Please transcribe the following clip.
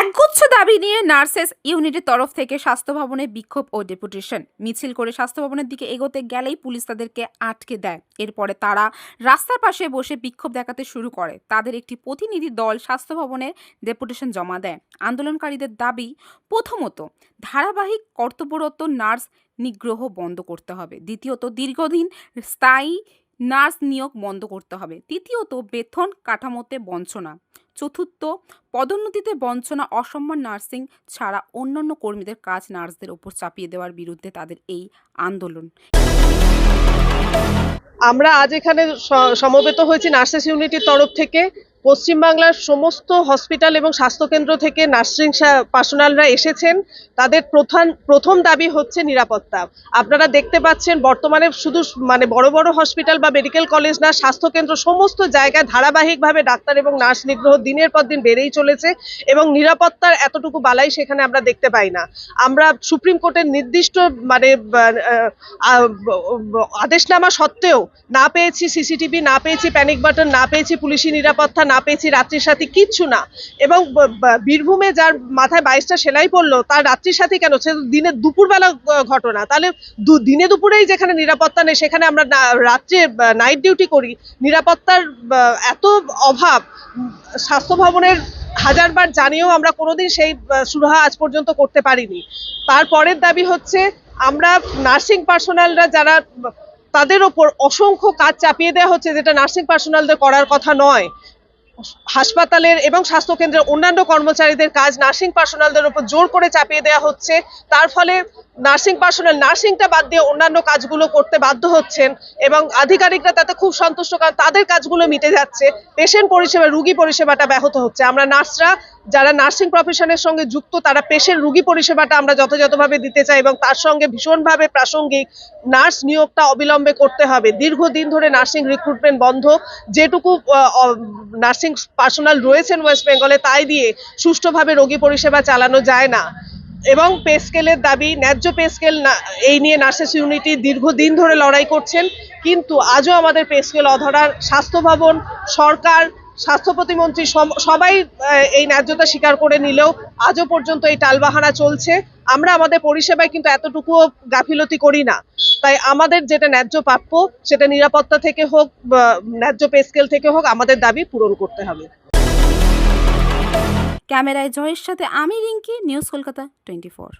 একগুচ্ছ দাবি নিয়ে নার্সেস ইউনিটের তরফ থেকে স্বাস্থ্য ভবনে বিক্ষোভ ও ডেপুটেশন। মিছিল করে স্বাস্থ্য ভবনের দিকে এগোতে গেলেই পুলিশ তাদেরকে আটকে দেয়। এরপরে তারা রাস্তার পাশে বসে বিক্ষোভ দেখাতে শুরু করে। তাদের একটি প্রতিনিধি দল স্বাস্থ্য ভবনের ডেপুটেশন জমা দেয়। আন্দোলনকারীদের দাবি, প্রথমত, ধারাবাহিক কর্তব্যরত নার্স নিগ্রহ বন্ধ করতে হবে। দ্বিতীয়ত, দীর্ঘদিন স্থায়ী নার্স নিয়োগ বন্ধ করতে হবে। তৃতীয়ত, বেতন কাঠামোতে বঞ্চনা। চতুর্থ, পদোন্নতিতে বঞ্চনা, অসম্মান নার্সিং ছাড়া অন্যান্য কর্মীদের কাজ নার্সদের উপর চাপিয়ে দেওয়ার বিরুদ্ধে তাদের এই আন্দোলন। আমরা আজ এখানে সমবেত হয়েছি নার্সেস ইউনিটির তরফ থেকে। পশ্চিমবাংলার সমস্ত হসপিটাল এবং স্বাস্থ্যকেন্দ্র থেকে নার্সিং পার্সোনালরা এসেছেন। তাদের প্রধান, প্রথম দাবি হচ্ছে নিরাপত্তা। আপনারা দেখতে পাচ্ছেন বর্তমানে শুধু মানে বড় বড় হসপিটাল বা মেডিকেল কলেজ না, স্বাস্থ্যকেন্দ্র সমস্ত জায়গায় ধারাবাহিকভাবে ডাক্তার এবং নার্স নিগ্রহ দিনের পর দিন বেড়েই চলেছে এবং নিরাপত্তার এতটুকু বালাই সেখানে আমরা দেখতে পাই না। আমরা সুপ্রিম কোর্টের নির্দিষ্ট মানে আদেশনামা সত্ত্বেও না পেয়েছি সিসিটিভি, না পেয়েছি প্যানিক বাটন না পেয়েছি পুলিশি নিরাপত্তা, না পেয়েছি, রাত্রির সাথে কিচ্ছু না। এবং বীরভূমে যার মাথায় বাইশটা সেলাই পড়ল, তার রাত্রির সাথে কেন? সে দিনে দুপুরবেলা ঘটনা। তাহলে দিনে দুপুরেই যেখানে নিরাপত্তা নেই, সেখানে আমরা রাত্রে নাইট ডিউটি করি। নিরাপত্তার এত অভাব স্বাস্থ্য ভবনের হাজারবার জানিয়েও আমরা কোনোদিন সেই সুরাহা আজ পর্যন্ত করতে পারিনি। তারপরের দাবি হচ্ছে, আমরা নার্সিং পার্সোনালরা যারা, তাদের ওপর অসংখ্য কাজ চাপিয়ে দেওয়া হচ্ছে, যেটা নার্সিং পার্সোনালদের করার কথা নয়। হাসপাতালের এবং স্বাস্থ্যকেন্দ্রের অন্যান্য কর্মচারীদের কাজ নার্সিং পার্সোনালদের উপর জোর করে চাপিয়ে দেওয়া হচ্ছে। তার ফলে নার্সিং পার্সোনাল নার্সিংটা বাদ দিয়ে অন্যান্য কাজগুলো করতে বাধ্য হচ্ছেন এবং আধিকারিকরা তাতে খুব সন্তুষ্ট কারণ তাদের কাজগুলো মিটে যাচ্ছে। পেশেন্ট পরিষেবা, রুগী পরিষেবাটা ব্যাহত হচ্ছে। আমরা নার্সরা যারা নার্সিং প্রফেশনের সঙ্গে যুক্ত, তারা পেশেন্ট রুগী পরিষেবাটা আমরা যথাযথভাবে দিতে চাই এবং তার সঙ্গে ভীষণভাবে প্রাসঙ্গিক নার্স নিয়োগটা অবিলম্বে করতে হবে। দীর্ঘদিন ধরে নার্সিং রিক্রুটমেন্ট বন্ধ। যেটুকু নার্সিং পার্সোনাল রয়েছেন ওয়েস্ট বেঙ্গলে, তাই দিয়ে সুষ্ঠুভাবে রোগী পরিষেবা চালানো যায় না। এবং পে স্কেলের দাবি, ন্যায্য পে স্কেল এই নিয়ে নার্সেস ইউনিটি দীর্ঘদিন ধরে লড়াই করছেন। কিন্তু আজও আমাদের পে স্কেল অধরার স্বাস্থ্য ভবন, সরকার, স্বাস্থ্য প্রতিমন্ত্রী সবাই এই ন্যায্যতা স্বীকার করে নিলেও আজও পর্যন্ত এই টালবাহানা চলছে। আমরা আমাদের পরিষেবায় কিন্তু এতটুকুও গাফিলতি করি না। তাই আমাদের যেটা ন্যায্য প্রাপ্য, সেটা নিরাপত্তা থেকে হোক ন্যায্য পে স্কেল থেকে হোক, আমাদের দাবি পূরণ করতে হবে। ক্যামেরায় জয়ের সাথে আমি Rinki news Kolkata twenty four.